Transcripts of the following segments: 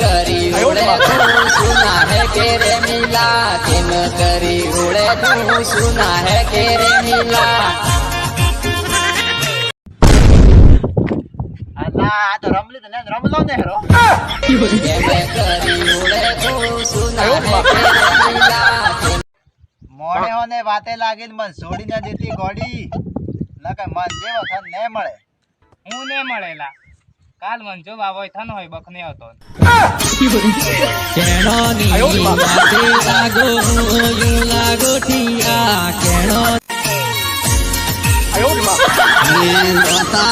કરી ઉડે તું સુના હે કે રે મિલા? કેમ કરી ઉડે તું સુના હે કે રે મિલા? અલા આ તો રમલી તો ને રમલો ને હેરો. કરી ઉડે તું સુના હે કે મિલા? કેમ વાતે લાગીને મન છોડી ન દેતી ગોડી નકે મન જેવો થન ને મળે. હું ને મળેલા. કાલ મન જો બાબો થન હોય બખને હતો કેણોની વાતે લાગો યુ લાગો ઠિયા કેણો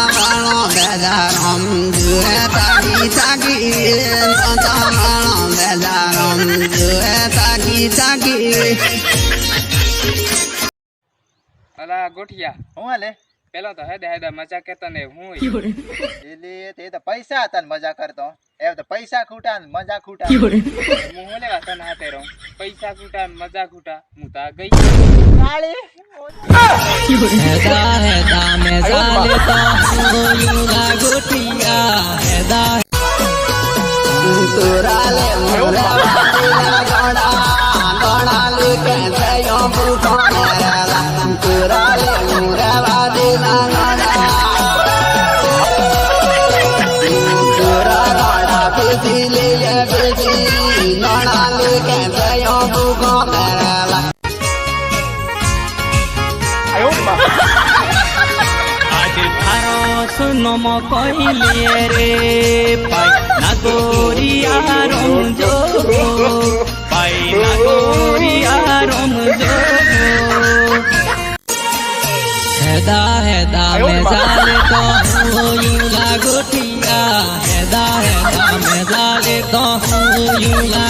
વાળો બેજારમ જુએ તાકી તાકી વાળો બેજારમ જુએ તાકી તાકી અલા ગોઠિયા હું હાલે પેલો તો હેદા હેદા મજા કેતો ને હું એટલે તે તો પૈસા હતા ને મજા કરતો. એ તો પૈસા ખૂટા ને મજા ખૂટા. હું હું લેવા તને હાથે રહું. પૈસા ખૂટા ને મજા ખૂટા. હું તા ગઈ. કાળી? હેદા હેદા મે ગોડા. નળાની કે જયો ભૂગો કરેલા આજે તારો સુનમ કહીલે રે પાઈ નાગોરિયા રમજો પાઈ નાગોરિયા રમજો હેદા હેદા, મેં જાને તો ઠિયા હેદા હેદા મે જાલે તો યુ લાગો ઠિયા